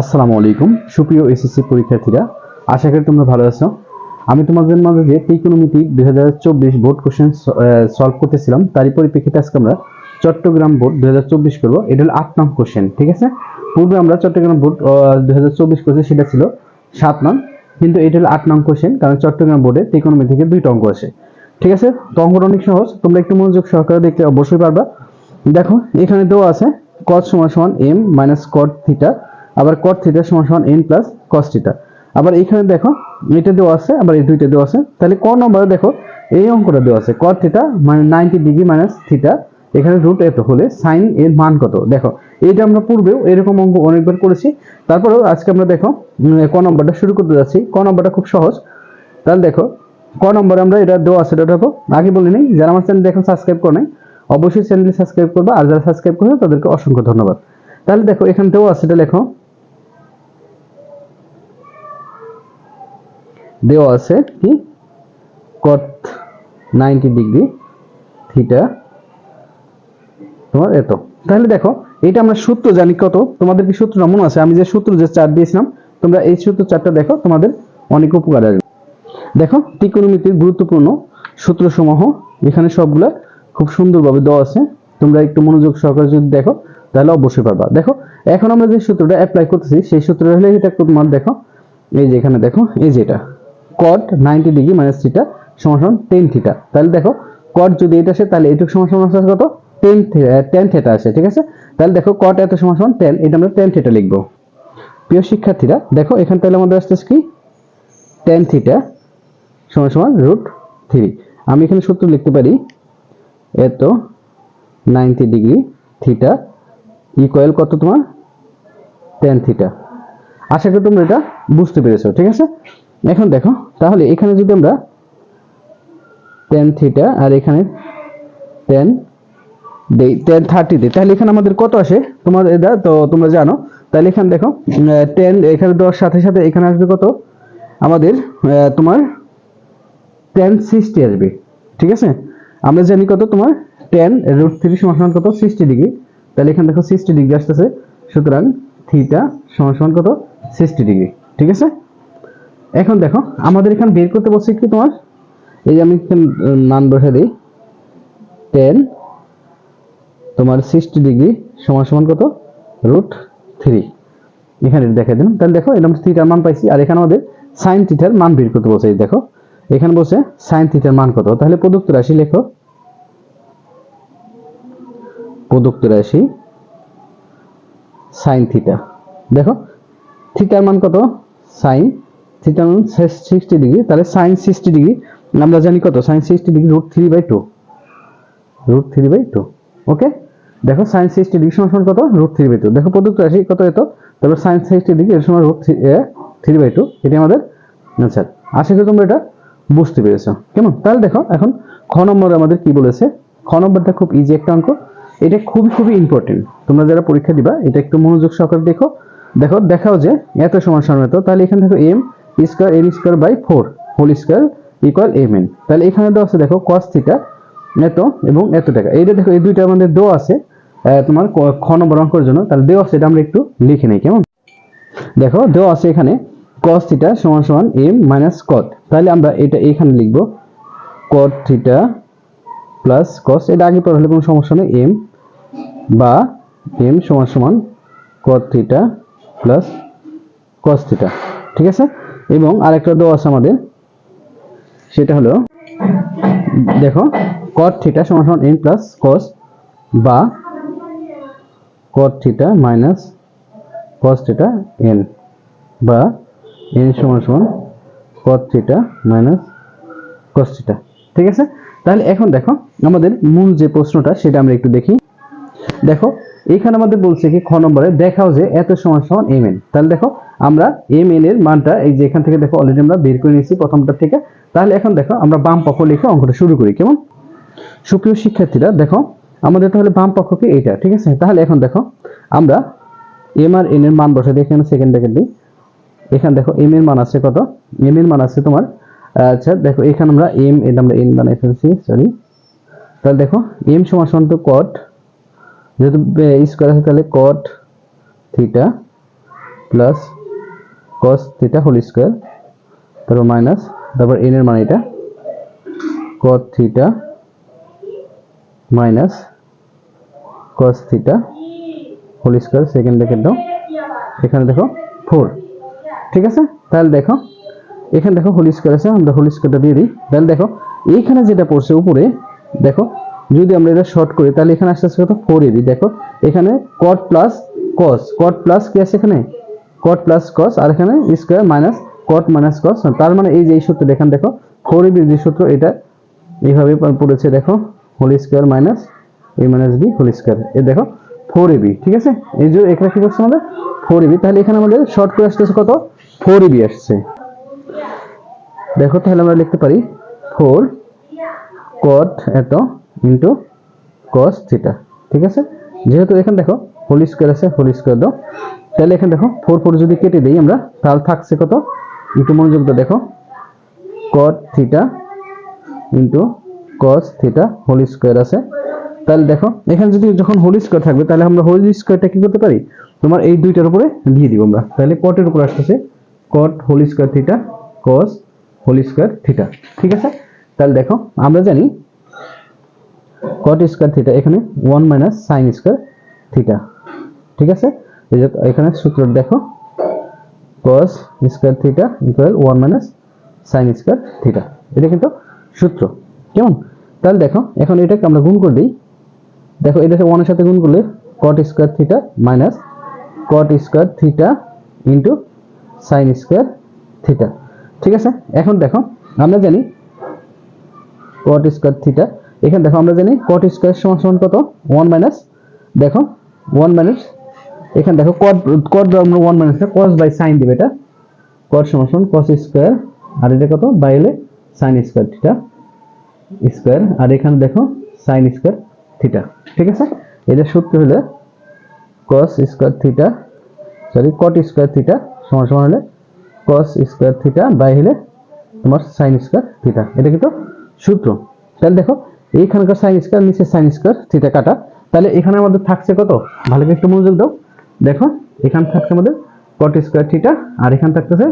আসসালামু আলাইকুম। সুপ্রিয় এসএসসি পরীক্ষার্থীরা, আশা করি তোমরা ভালো আছো। আমি তোমাদের মাঝে যে ত্রিকোণমিতি দুই হাজার চব্বিশ বোর্ড কোশ্চেন সলভ করতেছিলাম, তারই পরিপ্রেক্ষিতে আজকে আমরা চট্টগ্রাম বোর্ড দুই হাজার চব্বিশ করব। এটা হলো আট নং কোশ্চেন, ঠিক আছে? পূর্বে আমরা চট্টগ্রাম বোর্ড দুই হাজার চব্বিশ করছি, সেটা ছিল সাত নং। কিন্তু এটা হলো আট নং কোশ্চেন, কারণ চট্টগ্রাম বোর্ডে ত্রিকোণমিতি থেকে দুইটা অঙ্ক আসে ঠিক আছে? তো অঙ্কটা অনেক সহজ, তোমরা একটু মনোযোগ সহকারে দেখতে অবশ্যই পারবা। দেখো, এখানে দেওয়া আছে, cos সমান সমান m মাইনাস cot থিটা আবার cot থিটা সমান সমান n প্লাস cos থিটা আবার এখানে দেখো, এটা দেওয়া আছে, আবার এই দুইটা দেওয়া আছে। তাহলে ক নম্বরে দেখো, এই অঙ্কটা দেওয়া আছে, cot থিটা মানে নাইনটি ডিগ্রি মাইনাস থিটা এখানে রুট এত হলে সাইন এর মান কত? দেখো, এইটা আমরা পূর্বেও এরকম অঙ্ক অনেকবার করেছি। তারপরেও আজকে আমরা দেখো ক নম্বরটা শুরু করতে যাচ্ছি। ক নম্বরটা খুব সহজ। তাহলে দেখো ক নম্বরে আমরা এটা দেওয়া আছে, এটা দেখো, আগে বলে নিই। যারা আমার চ্যানেল দেখো সাবস্ক্রাইব করে নাই, অবশ্যই চ্যানেলটি সাবস্ক্রাইব করবে। আর যারা সাবস্ক্রাইব করবে তাদেরকে অসংখ্য ধন্যবাদ। তাহলে দেখো, এখানে দেওয়া আছে, এটা লেখো দেওয়া আছে কি? কট নাইনটি ডিগ্রি থিটা তোমার এত। তাহলে দেখো এটা আমরা সূত্র জানি কত। তোমাদের কি সূত্র মনে আছে? আমি যে সূত্র যে চার দিয়েছিলাম, তোমরা এই সূত্র চারটা দেখো, তোমাদের অনেক উপকার আসবে। দেখো, ত্রিকোণমিতির গুরুত্বপূর্ণ সূত্রসমূহ এখানে সবগুলা খুব সুন্দরভাবে দেওয়া আছে। তোমরা একটু মনোযোগ সহকারে যদি দেখো, তাহলে অবশ্যই পারবা। দেখো, এখন আমরা যে সূত্রটা অ্যাপ্লাই করতেছি, সেই সূত্রটা হলে এটা তোমার দেখো, এই যে এখানে দেখো, এই যে এটা। Cot ninety degree minus theta সমান সমান টেন থিটা তাহলে দেখো কট যদি এটা আসে, তাহলে এটুকু সমান আসে কত? টেন টেন থিটা আসে, ঠিক আছে? তাহলে দেখো কট এত সমান সমান টেন এটা আমরা টেন থিটা লিখব। প্রিয় শিক্ষার্থীরা, দেখো, এখান তাহলে আমাদের আসতেছে কি? টেন থিটা সমান সমান রুট থ্রি আমি এখানে সূত্র লিখতে পারি, এত নাইনটি ডিগ্রি থিটা ইকুয়াল কত তোমার? টেন থিটা আশা করি তোমরা এটা বুঝতে পেরেছ, ঠিক আছে? এখন দেখো, তাহলে এখানে যদি আমরা টেন থিটা আর এখানে টেন দেই টেন থার্টি দিই, তাহলে এখানে আমাদের কত আসে? তোমার এটা তো তোমরা জানো। তাহলে এখানে দেখো টেন এখানে দেওয়ার সাথে সাথে এখানে আসবে কত? আমাদের তোমার টেন সিক্সটি আসবে, ঠিক আছে? আমরা জানি কত তোমার? টেন রুট থ্রি সমান কত? সিক্সটি ডিগ্রি তাহলে এখানে দেখো সিক্সটি ডিগ্রি আসতেছে, সুতরাং থিটা সমান কত? সিক্সটি ডিগ্রি ঠিক আছে? এখন দেখো, আমাদের এখানে বের করতে বলছে কি তোমার? এই যে আমি মান বসে দিই। টেন তোমার সিক্সটি ডিগ্রি সমান সমান কত? রুট থ্রি এখানে দেখা দিলাম। তাহলে দেখো, এরকম থিটার মান পাইছি। আর এখানে আমাদের সাইন থিটার মান বের করতে এই দেখো। এখানে বলছে সাইন থিটার মান কত? তাহলে প্রদত্ত রাশি লেখো। প্রদত্ত রাশি সাইন থিটা দেখো থিটার মান কত? সাইন থিটার মান সিক্সটি ডিগ্রি তাহলে সাইন সিক্সটি ডিগ্রি আমরা জানি কত? Sine sixty degree root three by two root three by two okay দেখো সাইন সিক্সটি ডিগ্রি সমান কত? রুট থ্রি বাই টু দেখো প্রদত্ত রাশি কত এত? তারপর সাইন সিক্সটি ডিগ্রি এর সময় রুট থ্রি বাই টু এটি আমাদের আচ্ছা আশা করি তোমরা এটা বুঝতে পেরেছ। কেমন? তাহলে দেখো, এখন খ নম্বরে আমাদের কি বলেছে? খ নম্বরটা খুব ইজি একটা অঙ্ক। এটা খুবই খুবই ইম্পর্টেন্ট তোমরা যারা পরীক্ষা দিবা, এটা একটু মনোযোগ সহকারে দেখো। দেখো, দেখাও যে, এত সমান সমান এত। তাহলে এখানে দেখো m square n square by four whole square equal m n. তাহলে এখানে দেওয়া আছে, দেখো কস থিটা এত এবং এত টাকা। এইটা দেখো, এই দুইটা আমাদের দেওয়া আছে তোমার ক- খ নম্বর জন্য। তাহলে দেওয়া আছে এটা আমরা একটু লিখে নেই, কেমন? দেখো, দেওয়া আছে এখানে cos থিটা সমান সমান এম মাইনাস cot তাহলে আমরা এটা এখানে লিখব, cot থিটা প্লাস cos, এটা আগে পর হলে কোনো সমস্যা নেই এম বা এম সমান সমান cot theta plus cos theta ঠিক আছে? এবং আরেকটা দেওয়া আছে আমাদের। সেটা হলো, দেখো, cot থিটা সমান সমান n প্লাস cos বা cot theta minus cos theta n বা এন সমান সমান cos theta minus cos theta ঠিক আছে? তাহলে এখন দেখো, আমাদের মূল যে প্রশ্নটা, সেটা আমরা একটু দেখি। দেখো এখানে আমাদের বলছে কি, খ নম্বরে দেখাও যে এত সমান সমান এম এন তাহলে দেখো, আমরা এম এন এর মানটা এই যে এখান থেকে দেখো অলরেডি আমরা বের করে নিয়েছি প্রথমটা থেকে। তাহলে এখন দেখো, আমরা বাম পক্ষ লিখে অঙ্কটা শুরু করি, কেমন? সুপ্রিয় শিক্ষার্থীরা, দেখো, আমাদের তাহলে বাম পক্ষকে এটা ঠিক আছে? তাহলে এখন দেখো, আমরা এম আর এন এর মান বসে দিই, এখানে সেকেন্ড ব্র্যাকেট দিই। এখানে দেখো এম এর মান আছে কত? এম এর মান আছে তোমার আচ্ছা দেখো, এখানে আমরা এম এটা আমরা এন বানাই ফেলছি সরি তাহলে দেখো এম সমান সমান তো কট যেহেতু স্কোয়ার আছে তাহলে cot theta plus cos theta whole square তারপর মাইনাস তারপর এন এর মান এটা cot theta minus cos theta whole square second bracket দাও, এখানে দেখো ফোর ঠিক আছে? তাহলে দেখো, এখানে দেখো হোল স্কোয়ার আছে, আমরা হোল স্কোয়ারটা দিয়ে দিই। তাহলে দেখো, এইখানে যেটা পড়ছে উপরে, দেখো যদি আমরা এটা শর্ট করি, তাহলে এখানে আসতে আসতে কত ফোর এবি দেখো। এখানে কট প্লাস কস কট প্লাস কি আছে এখানে? কট প্লাস কস আর এখানে square minus cot minus cos তার মানে এই যে এই সূত্র দেখেন দেখো ফোর এবির যে সূত্র, এটা এইভাবে পড়েছে, দেখো whole square minus a minus b whole square এ দেখো ফোর এবি ঠিক আছে? এই যে এখানে কি করছে আমাদের? ফোর এবি তাহলে এখানে আমাদের শর্ট করে আসতেছে কত? ফোর এবি আসছে। দেখো, তাহলে আমরা লিখতে পারি ফোর কট এত ইন্টু কস থিটা ঠিক আছে? যেহেতু এখানে দেখো হোল স্কোয়ার আছে হোল স্কোয়ার দাও। তাহলে এখানে দেখো ফোর ফোর যদি কেটে দিই আমরা, তাহলে থাকছে কত? একটু মনোযোগ দাও দেখো cot theta into cos theta whole square আছে। তাহলে দেখো, এখানে যদি যখন হোল স্কোয়ার থাকবে, তাহলে আমরা হোল স্কোয়ারটা কি করতে পারি? তোমার এই দুইটার উপরে দিয়ে দিব আমরা। তাহলে কটের উপর আসতেছে cot whole square theta cos whole square theta ঠিক আছে? তাহলে দেখো, আমরা জানি কট স্কোয়ার থিটা এখানে one minus sine square theta ঠিক আছে? এখানে সূত্র দেখো cos square theta equal one minus sine square theta এটা কিন্তু সূত্র, কেমন? তাহলে দেখো, এখন এটাকে আমরা গুণ করে দিই, দেখো এটাকে ওয়ানের সাথে গুণ করলে cot square theta minus cot square theta into sine square theta ঠিক আছে? এখন দেখো, আমরা জানি কট স্কোয়ার থিটা এখানে দেখো আমরা জানি কট স্কোয়ার সমান সমান কত? ওয়ান মাইনাস দেখো ওয়ান মাইনাস এখানে দেখো কট কট আমরা one minus cos by sine দিবে এটা। কট সমান সমান কস স্কোয়ার আর এটা কত? বাইলে সাইন স্কোয়ার থিটা স্কোয়ার আর এখানে দেখো সাইন স্কোয়ার থিটা ঠিক আছে? এটা সূত্র হলে cos square theta sorry cot square theta সমান সমান হলে কস স্কোয়ার থিটা বাই হলে তোমার সাইন স্কোয়ার থিটা এটা কিন্তু সূত্র। তাহলে দেখো এইখানকার সাইন স্কোয়ার নিচে সাইন স্কোয়ার থিটা কাটা। তাহলে এখানে আমাদের থাকছে কত? ভালো করে একটু মনোযোগ দাও। দেখো, এখানে থাকছে আমাদের কট স্কোয়ার থিটা আর এখানে থাকতেছে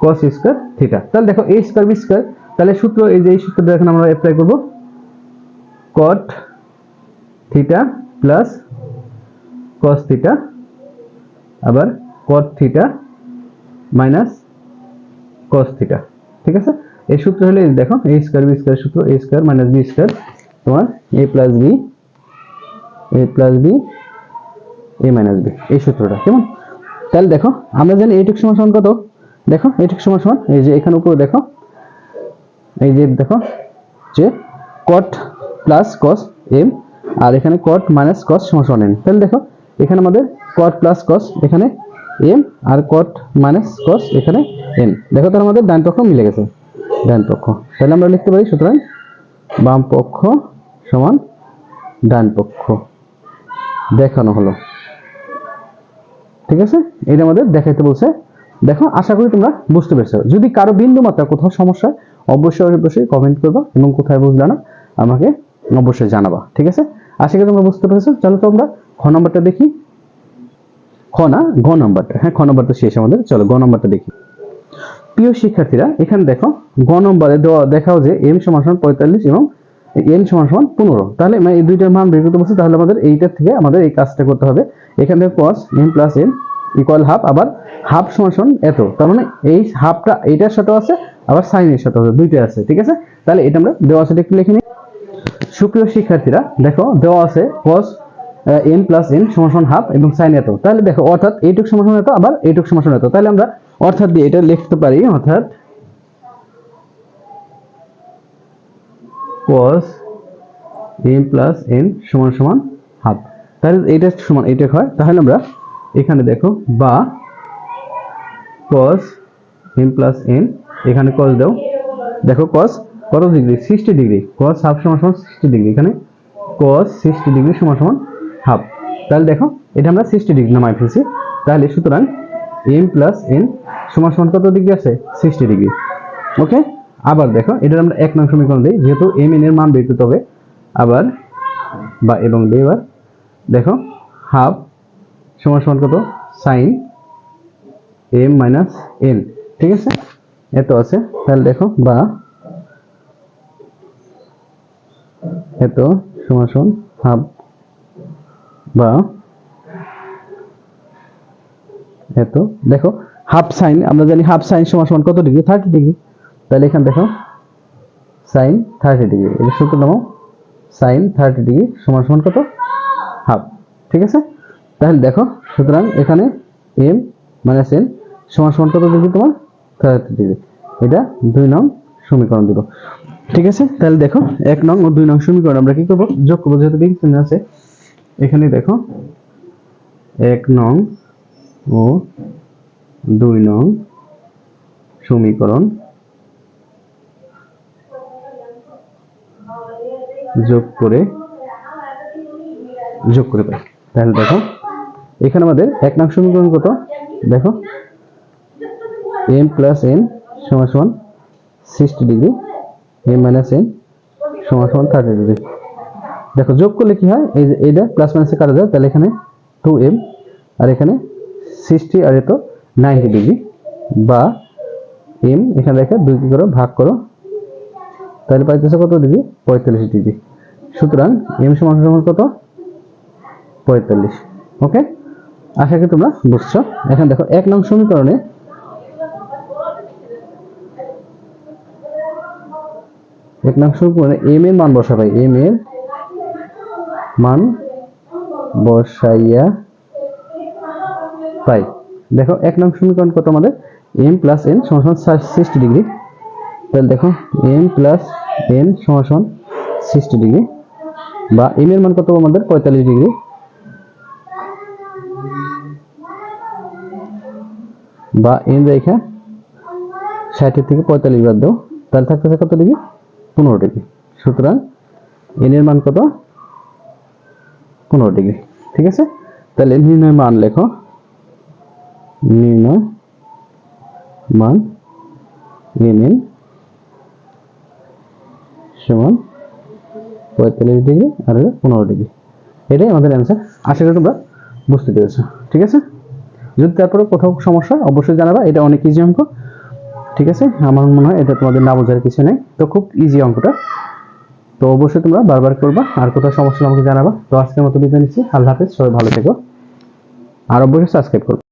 কস স্কোয়ার থিটা তাহলে দেখো, এই স্কোয়ার বি স্কোয়ার তাহলে সূত্র, এই যে এই সূত্রটা এখন আমরা অ্যাপ্লাই করব। Cot theta plus cos theta আবার cot theta minus cos theta ঠিক আছে? এই সূত্র হলে দেখো এ স্কোয়ার বি স্কোয়ার সূত্র A square minus B square তোমার A plus B A plus B A minus B এই সূত্রটা, কেমন? তাহলে দেখো, আমরা জানি এইটুক সমান সমান কত? দেখো এইটুক সমান সমান, এই যে এখানে উপরে দেখো, এই যে দেখো, যে কট প্লাস কস এম আর এখানে কট মাইনাস কস সমান সমান এন তাহলে দেখো, এখানে আমাদের কট প্লাস কস এখানে এম আর কট মাইনাস কস এখানে এন দেখো তাহলে আমাদের ডান পক্ষ মিলে গেছে। ডান পক্ষ। তাহলে আমরা লিখতে পারি সুতরাং বাম পক্ষ সমান ডান পক্ষ। দেখানো হলো। ঠিক আছে? এটা আমাদের দেখাইতে বলছে। দেখো, আশা করি তোমরা বুঝতে পেরেছ। যদি কারও বিন্দু মাত্রা কোথাও সমস্যা অবশ্যই অবশ্যই কমেন্ট করবা এবং কোথায় বুঝলে না, আমাকে অবশ্যই জানাবা। ঠিক আছে? আশা করি তোমরা বুঝতে পেরেছ। চলো তো আমরা খ নম্বরটা দেখি। খ না ঘ নম্বরটা। হ্যাঁ খ নম্বরটা শেষ আমাদের। চলো, গ নম্বরটা দেখি। প্রিয় শিক্ষার্থীরা, এখানে দেখো, গ নম্বরে দেখাও যে এম সমান সমান পঁয়তাল্লিশ এবং এন সমান সমান পনেরো। তাহলে মানে এই দুইটার মান বের করতে বলছে, তাহলে আমাদের এইটার থেকে আমাদের এই কাজটা করতে হবে। এখান থেকে cos M plus N equal half আবার হাফ সমান সমান এত। তার মানে এই হাফটা এইটার সাথেও আছে, আবার সাইনের সাথে আছে দুইটা আছে, ঠিক আছে? তাহলে এটা আমরা দেওয়া আছে একটু লিখে নিই। সুপ্রিয় শিক্ষার্থীরা, দেখো, দেওয়া আছে cos এন প্লাস এন সমান হাফ এবং সাইন এত। তাহলে দেখো, অর্থাৎ এইটুক সমান এত, আবার এইটুক সমান এত। তাহলে আমরা অর্থাৎ দিয়ে এটা লিখতে পারি, অর্থাৎ cos এন প্লাস এন সমান সমান হাফ তাহলে এটা সমান এটা হয়। তাহলে আমরা এখানে দেখো, বা cos এন প্লাস এন এখানে cos দাও। দেখো, cos কত degree sixty degree cos half সমান সমান সিক্সটি ডিগ্রি এখানে cos সিক্সটি ডিগ্রি সমান সমান হাফ। তাহলে দেখো, এটা আমরা সিক্সটি ডিগ্রি নামাই ফেলছি। তাহলে সুতরাং এম প্লাস এন সমান সমান কত ডিগ্রি আছে? সিক্সটি ডিগ্রি ওকে আবার দেখো এটা আমরা এক নং সমীকরণ দিই, যেহেতু এম এন এর মান বের করতে হবে। আবার বা এবং এবার দেখো হাফ সমান সমান কত? সাইন এম মাইনাস এন ঠিক আছে? এত আছে। তাহলে দেখো, বা এত সমান সমান হাফ বা এত, দেখো হাফ সাইন আমরা জানি হাফ সাইন সমান সমান কত ডিগ্রি থার্টি ডিগ্রি তাহলে এখানে দেখো সাইন থার্টি ডিগ্রি এটা সূত্র নামো সাইন থার্টি ডিগ্রি সমান সমান কত? হাফ ঠিক আছে? তাহলে দেখো, সুতরাং এখানে এম মাইনাস এন সমান সমান কত ডিগ্রি তোমার? থার্টি ডিগ্রি এটা দুই নং সমীকরণ দিব। ঠিক আছে? তাহলে দেখো, এক নং ও দুই নং সমীকরণ আমরা কি করব? যোগ করব, যেহেতু ডিগ্রি আছে। এখানে দেখো, এক নং ও দুই নং সমীকরণ যোগ করে যোগ করে পাই তাহলে দেখো, এখানে আমাদের এক নং সমীকরণ কত? দেখো এম প্লাস এন সমান সমান sixty degree M minus N সমান সমান থার্টি ডিগ্রি দেখো, যোগ করলে কি হয়? এই যে এইটা প্লাস মাইনাসে কাটা যায়, তাহলে এখানে টু এম আর এখানে সিক্সটি আর এত নাইনটি ডিগ্রি বা এম এখানে রেখে দুই কি করো, ভাগ করো। তাহলে পাইতেছে কত ডিগ্রি পঁয়তাল্লিশ ডিগ্রি সুতরাং এম সমান সমান কত? পঁয়তাল্লিশ। ওকে আশা করি তোমরা বুঝছ। এখন দেখো, এক নং সমীকরণে এক নং সমীকরণে এম এর মান বসাবাই এম এর মান বসাইয়া পাই। দেখো, এক নং সমীকরণ কত আমাদের? এম প্লাস এন সমান সিক্সটি ডিগ্রি। তাহলে দেখো এম প্লাস এন সমান সিক্সটি ডিগ্রি। বা এম এর মান কত আমাদের? পঁয়তাল্লিশ ডিগ্রি। বা এন রেখা ষাটের থেকে পঁয়তাল্লিশ বাদ দাও। তাহলে থাকতেছে কত ডিগ্রি? পনেরো ডিগ্রি। সুতরাং এন এর মান কত? পনেরো ডিগ্রি, ঠিক আছে? তাহলে নির্ণয় মান লেখো। নির্ণয় মান এম এন সমান পঁয়তাল্লিশ ডিগ্রি আর পনেরো ডিগ্রি। এটাই আমাদের অ্যান্সার আশা করি তোমরা বুঝতে পেরেছ, ঠিক আছে? যদি তারপরে কোথাও সমস্যা, অবশ্যই জানাবা, এটা অনেক ইজি অঙ্ক, ঠিক আছে? আমার মনে হয় এটা তোমাদের না বোঝার কিছু নেই। তো খুব ইজি অঙ্কটা। তো অবশ্যই তোমরা বারবার করবা। আর কোথাও সমস্যা আমাকে জানাবা। তো আজকের মতো বিদায় নিচ্ছি। আল্লাহ হাফেজ, সবাই ভালো থেকো। আর অবশ্যই সাবস্ক্রাইব করবে